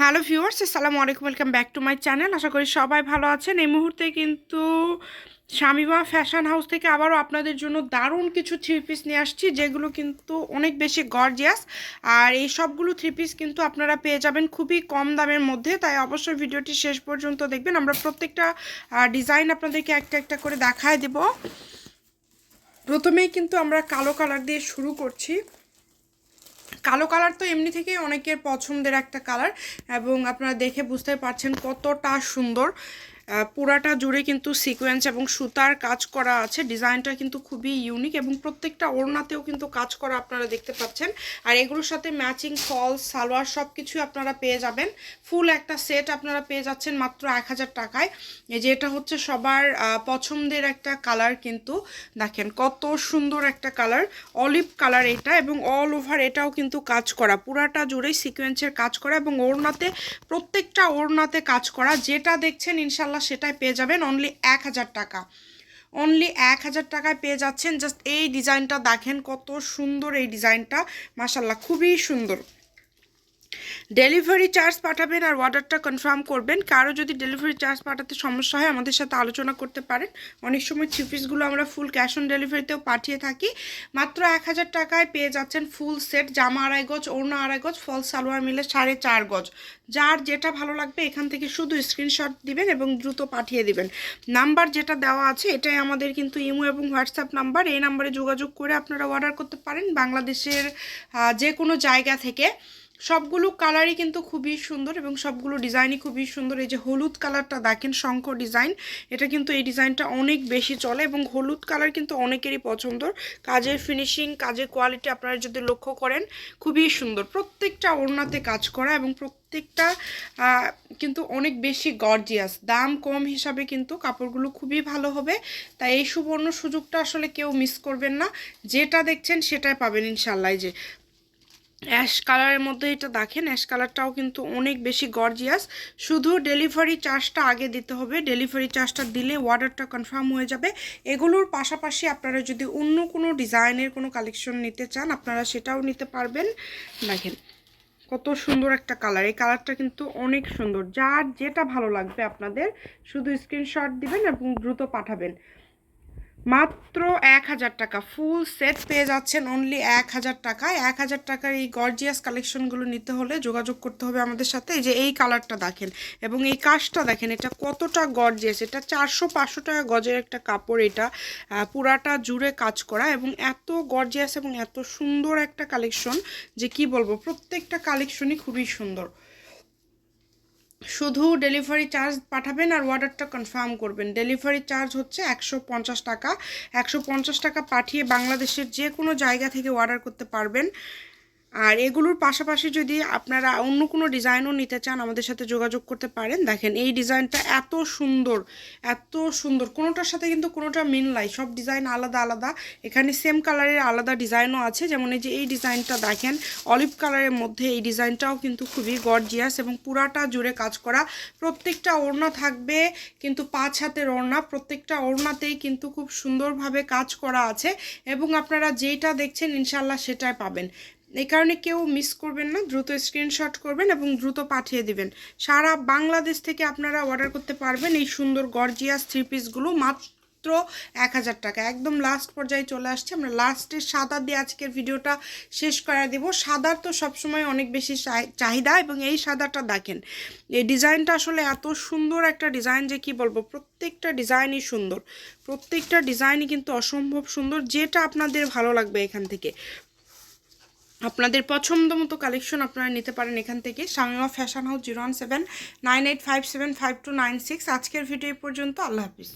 Hello viewers, আসসালামু আলাইকুম, welcome back to my channel. আশা করি সবাই ভালো আছেন। এই মুহূর্তে কিন্তু স্বামীমা ফ্যাশন হাউস থেকে আবারও আপনাদের জন্য দারুণ কিছু থ্রি পিস নিয়ে আসছি, যেগুলো কিন্তু অনেক বেশি গর্জিয়াস আর এই সবগুলো থ্রি পিস কিন্তু আপনারা পেয়ে যাবেন খুবই কম দামের মধ্যে। তাই অবশ্যই ভিডিওটি শেষ পর্যন্ত দেখবেন। আমরা প্রত্যেকটা ডিজাইন আপনাদেরকে একটা একটা করে দেখায় দেব। প্রথমেই কিন্তু আমরা কালো কালার দিয়ে শুরু করছি। কালো কালার তো এমনি থেকেই অনেকের পছন্দের একটা কালার এবং আপনারা দেখে বুঝতে পারছেন কতটা সুন্দর। পুরাটা জুড়ে কিন্তু সিকোয়েন্স এবং সুতার কাজ করা আছে। ডিজাইনটা কিন্তু খুবই ইউনিক এবং প্রত্যেকটা ওড়নাতেও কিন্তু কাজ করা আপনারা দেখতে পাচ্ছেন। আর এগুলোর সাথে ম্যাচিং ফলস সালোয়ার সব কিছুই আপনারা পেয়ে যাবেন। ফুল একটা সেট আপনারা পেয়ে যাচ্ছেন মাত্র এক হাজার টাকায়। এই যে এটা হচ্ছে সবার পছন্দের একটা কালার কিন্তু। দেখেন কত সুন্দর একটা কালার অলিভ কালার এটা এবং অল ওভার এটাও কিন্তু কাজ করা। পুরাটা জুড়েই সিকোয়েন্সের কাজ করা এবং ওড়নাতে প্রত্যেকটা ওড়নাতে কাজ করা। যেটা দেখছেন ইনশাল্লাহ ইনশাল্লাহ সেটাই পেয়ে যাবেন অনলি এক হাজার টাকা। অনলি এক হাজার টাকায় পেয়ে যাচ্ছেন জাস্ট এই ডিজাইনটা দেখেন কত সুন্দর এই ডিজাইনটা মাসাল্লাহ খুবই সুন্দর। ডেলিভারি চার্জ পাঠাবেন আর অর্ডারটা কনফার্ম করবেন। কারও যদি ডেলিভারি চার্জ পাঠাতে সমস্যা হয়, আমাদের সাথে আলোচনা করতে পারেন। অনেক সময় থ্রি পিসগুলো আমরা ফুল ক্যাশ অন ডেলিভারিতেও পাঠিয়ে থাকি। মাত্র এক হাজার টাকায় পেয়ে যাচ্ছেন ফুল সেট জামা আড়াই গজ, ওড়না আড়াই গজ ফল সালোয়ার মিলে সাড়ে চার গজ। যার যেটা ভালো লাগবে এখান থেকে শুধু স্ক্রিনশট দিবেন এবং দ্রুত পাঠিয়ে দিবেন। নাম্বার যেটা দেওয়া আছে, এটাই আমাদের কিন্তু ইমো এবং হোয়াটসঅ্যাপ নাম্বার এই নাম্বারে যোগাযোগ করে আপনারা অর্ডার করতে পারেন বাংলাদেশের যে কোনো জায়গা থেকে। সবগুলো কালারই কিন্তু খুবই সুন্দর এবং সবগুলো ডিজাইনই খুবই সুন্দর। এই যে হলুদ কালারটা দেখেন, শঙ্খ ডিজাইন। এটা কিন্তু এই ডিজাইনটা অনেক বেশি চলে এবং হলুদ কালার কিন্তু অনেকেরই পছন্দ। কাজের ফিনিশিং কাজের কোয়ালিটি আপনারা যদি লক্ষ্য করেন, খুবই সুন্দর। প্রত্যেকটা ওড়নাতে কাজ করা এবং প্রত্যেকটা কিন্তু অনেক বেশি গর্জিয়াস দাম কম হিসাবে কিন্তু কাপড়গুলো খুবই ভালো হবে। তাই এই সুবর্ণ সুযোগটা আসলে কেউ মিস করবেন না। যেটা দেখছেন সেটাই পাবেন ইনশাল্লাহ যে অ্যাশ কালারের মধ্যে এটা দেখেন, অ্যাশ কালারটাও কিন্তু অনেক বেশি গর্জিয়াস শুধু ডেলিভারি চার্জটা আগে দিতে হবে। ডেলিভারি চার্জটা দিলে অর্ডারটা কনফার্ম হয়ে যাবে। এগুলোর পাশাপাশি আপনারা যদি অন্য কোনো ডিজাইনের কোনো কালেকশন নিতে চান, আপনারা সেটাও নিতে পারবেন। দেখেন, কত সুন্দর একটা কালার এই কালারটা কিন্তু অনেক সুন্দর। যার যেটা ভালো লাগবে আপনাদের, শুধু স্ক্রিনশট দিবেন এবং দ্রুত পাঠাবেন। মাত্র এক হাজার টাকা। ফুল সেট পেয়ে যাচ্ছেন অনলি এক হাজার টাকায়। এক হাজার টাকার এই গর্জিয়াস কালেকশনগুলো নিতে হলে যোগাযোগ করতে হবে আমাদের সাথে। এই যে এই কালারটা দেখেন এবং এই কাজটা দেখেন, এটা কতটা গর্জিয়াস এটা চারশো পাঁচশো টাকা গজের একটা কাপড় এটা। পুরাটা জুড়ে কাজ করা এবং এত গর্জিয়াস এবং এত সুন্দর একটা কালেকশন যে কি বলব, প্রত্যেকটা কালেকশনই খুবই সুন্দর। শুধু ডেলিভারি চার্জ পাঠাবেন আর অর্ডারটা কনফার্ম করবেন। ডেলিভারি চার্জ হচ্ছে একশো পঞ্চাশ টাকা। একশো পঞ্চাশ টাকা পাঠিয়ে বাংলাদেশের যে কোনো জায়গা থেকে অর্ডার করতে পারবেন। আর এগুলোর পাশাপাশি যদি আপনারা অন্য কোনো ডিজাইনও নিতে চান আমাদের সাথে যোগাযোগ করতে পারেন। দেখেন, এই ডিজাইনটা এত সুন্দর এত সুন্দর। কোনোটার সাথে কিন্তু কোনোটা মিল নাই, সব ডিজাইন আলাদা আলাদা। এখানে সেম কালারের আলাদা ডিজাইনও আছে, যেমন এই যে এই ডিজাইনটা দেখেন অলিভ কালারের মধ্যে এই ডিজাইনটাও কিন্তু খুবই গর্জিয়াস এবং পুরাটা জুড়ে কাজ করা। প্রত্যেকটা ওড়না থাকবে, কিন্তু পাঁচ হাতের ওড়না, প্রত্যেকটা ওড়নাতেই কিন্তু খুব সুন্দরভাবে কাজ করা আছে। এবং আপনারা যেটা দেখছেন ইনশাল্লাহ সেটাই পাবেন। এই কারণে কেউ মিস করবেন না, দ্রুত স্ক্রিনশট করবেন এবং দ্রুত পাঠিয়ে দিবেন। সারা বাংলাদেশ থেকে আপনারা অর্ডার করতে পারবেন এই সুন্দর গর্জিয়াস থ্রি পিসগুলো মাত্র এক হাজার টাকা। একদম লাস্ট পর্যায়ে চলে আসছে। আমরা লাস্টের সাদা দিয়ে আজকের ভিডিওটা শেষ করা দেব। সাদার তো সবসময় অনেক বেশি চাহিদা এবং এই সাদাটা দেখেন, এই ডিজাইনটা আসলে এত সুন্দর একটা ডিজাইন যে কি বলব, প্রত্যেকটা ডিজাইনই সুন্দর। প্রত্যেকটা ডিজাইনই কিন্তু অসম্ভব সুন্দর, যেটা আপনাদের ভালো লাগবে এখান থেকে। আপনাদের পছন্দ মতো কালেকশন আপনারা নিতে পারেন এখান থেকে। Shamima fashion house zero one seven nine eight five seven five two nine six আজকের ভিডিও পর্যন্ত, আল্লাহ হাফিজ।